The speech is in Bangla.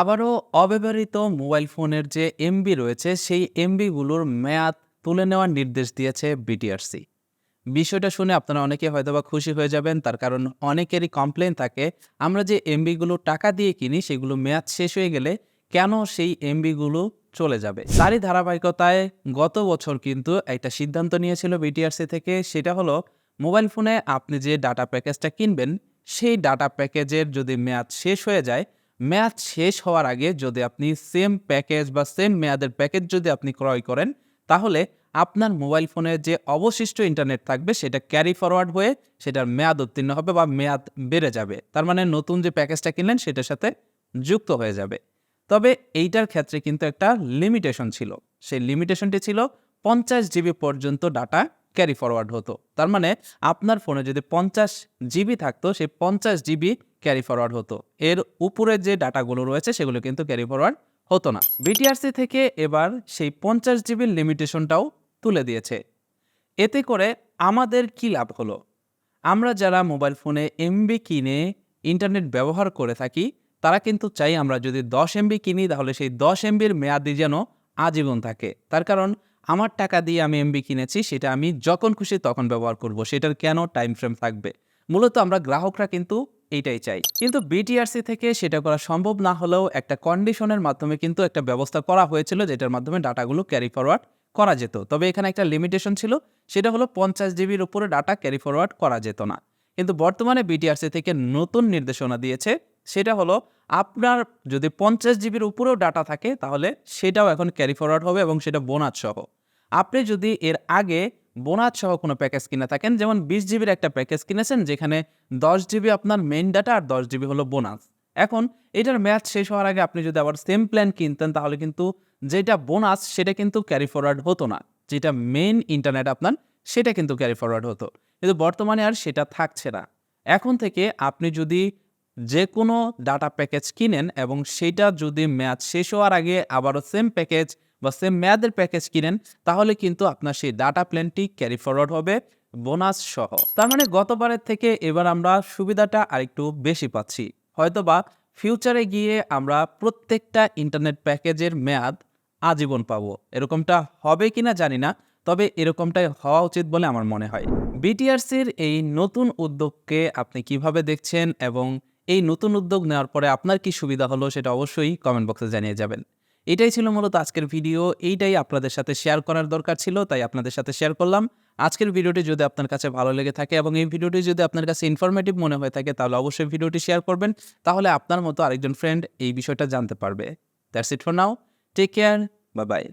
আবারও অব্যবহৃত মোবাইল ফোনের যে এমবি রয়েছে, সেই এমবিগুলোর মেয়াদ তুলে নেওয়ার নির্দেশ দিয়েছে বিটিআরসি। বিষয়টা শুনে আপনারা অনেকে হয়তোবা খুশি হয়ে যাবেন, তার কারণ অনেকেরই কমপ্লেন থাকে, আমরা যে এমবিগুলো টাকা দিয়ে কিনি, সেগুলো মেয়াদ শেষ হয়ে গেলে কেন সেই এমবিগুলো চলে যাবে? তারই ধারাবাহিকতায় গত বছর কিন্তু একটা সিদ্ধান্ত নিয়েছিল বিটিআরসি থেকে, সেটা হলো মোবাইল ফোনে আপনি যে ডাটা প্যাকেজটা কিনবেন, সেই ডাটা প্যাকেজের যদি মেয়াদ শেষ হয়ে যায় মেয়াদ শেষ হওয়ার আগে যদি আপনি সেম প্যাকেজ বা সেম মেয়াদের প্যাকেজ যদি আপনি ক্রয় করেন, তাহলে আপনার মোবাইল ফোনে যে অবশিষ্ট ইন্টারনেট থাকবে, সেটা ক্যারি ফরওয়ার্ড হয়ে সেটার মেয়াদ উত্তীর্ণ হবে বা মেয়াদ বেড়ে যাবে। তার মানে নতুন যে প্যাকেজটা কিনলেন, সেটার সাথে যুক্ত হয়ে যাবে। তবে এইটার ক্ষেত্রে কিন্তু একটা লিমিটেশন ছিল। সেই লিমিটেশনটি ছিল পঞ্চাশ জিবি পর্যন্ত ডাটা ক্যারি ফরওয়ার্ড হতো। তার মানে আপনার ফোনে যদি পঞ্চাশ জিবি থাকতো, সেই পঞ্চাশ জিবি ক্যারি ফরওয়ার্ড হতো। এর উপরে যে ডাটাগুলো রয়েছে, সেগুলো কিন্তু ক্যারি ফরওয়ার্ড হতো না। বিটিআরসি থেকে এবার সেই পঞ্চাশ জিবির লিমিটেশনটাও তুলে দিয়েছে। এতে করে আমাদের কি লাভ হলো? আমরা যারা মোবাইল ফোনে এমবি কিনে ইন্টারনেট ব্যবহার করে থাকি, তারা কিন্তু চাই আমরা যদি দশ এমবি কিনি, তাহলে সেই দশ এমবির মেয়াদি যেন আজীবন থাকে। তার কারণ আমার টাকা দিয়ে আমি এমবি কিনেছি, সেটা আমি যখন খুশি তখন ব্যবহার করব, সেটার কেন টাইম ফ্রেম থাকবে? মূলত আমরা গ্রাহকরা কিন্তু এইটাই চাই। কিন্তু বিটিআরসি থেকে সেটা করা সম্ভব না হলেও একটা কন্ডিশনের মাধ্যমে কিন্তু একটা ব্যবস্থা করা হয়েছিল, যেটার মাধ্যমে ডাটাগুলো ক্যারি ফরওয়ার্ড করা যেত। তবে এখানে একটা লিমিটেশন ছিল, সেটা হলো পঞ্চাশ জিবির উপরে ডাটা ক্যারি ফরওয়ার্ড করা যেত না। কিন্তু বর্তমানে বিটিআরসি থেকে নতুন নির্দেশনা দিয়েছে সেটা হলো আপনার যদি পঞ্চাশ জিবির উপরেও ডাটা থাকে, তাহলে সেটাও এখন ক্যারি ফরওয়ার্ড হবে এবং সেটা বোনাস সহ। আপনি যদি এর আগে বোনাস সহ কোনো প্যাকেজ কিনে থাকেন, যেমন বিশ জিবির একটা প্যাকেজ কিনেছেন, যেখানে দশ জিবি আপনার মেইন ডাটা আর দশ জিবি হলো বোনাস এখন এটার ম্যাচ শেষ হওয়ার আগে আপনি যদি আবার সেম প্ল্যান কিনতেন, তাহলে কিন্তু যেটা বোনাস সেটা কিন্তু ক্যারি ফরওয়ার্ড হতো না। যেটা মেইন ইন্টারনেট আপনার, সেটা কিন্তু ক্যারি ফরওয়ার্ড হতো। কিন্তু বর্তমানে আর সেটা থাকছে না। এখন থেকে আপনি যদি যে কোনো ডাটা প্যাকেজ কিনেন এবং সেটা যদি মেয়াদ শেষ হওয়ার আগে আবারও সেম প্যাকেজ বা সেম মেয়াদের প্যাকেজ কিনেন, তাহলে কিন্তু আপনার সেই ডাটা প্ল্যানটি ক্যারি ফরওয়ার্ড হবে বোনাস সহ। তার মানে গতবারের থেকে এবার আমরা সুবিধাটা আরেকটু বেশি পাচ্ছি। হয়তোবা ফিউচারে গিয়ে আমরা প্রত্যেকটা ইন্টারনেট প্যাকেজের মেয়াদ আজীবন পাবো। এরকমটা হবে কিনা জানি না, তবে এরকমটাই হওয়া উচিত বলে আমার মনে হয়। বিটিআরসির এই নতুন উদ্যোগকে আপনি কীভাবে দেখছেন এবং এই নতুন উদ্যোগ নেওয়ার পরে আপনার কি সুবিধা হলো সেটা অবশ্যই কমেন্ট বক্সে জানিয়ে যাবেন। এটাই ছিল মূলত আজকের ভিডিও এইটাই আপনাদের সাথে শেয়ার করার দরকার ছিল, তাই আপনাদের সাথে শেয়ার করলাম। আজকের ভিডিওটি যদি আপনার কাছে ভালো লেগে থাকে এবং এই ভিডিওটি যদি আপনার কাছে ইনফরমেটিভ মনে হয়ে থাকে, তাহলে অবশ্যই ভিডিওটি শেয়ার করবেন। তাহলে আপনার মতো আরেকজন ফ্রেন্ড এই বিষয়টা জানতে পারবে। That's it for now take care bye bye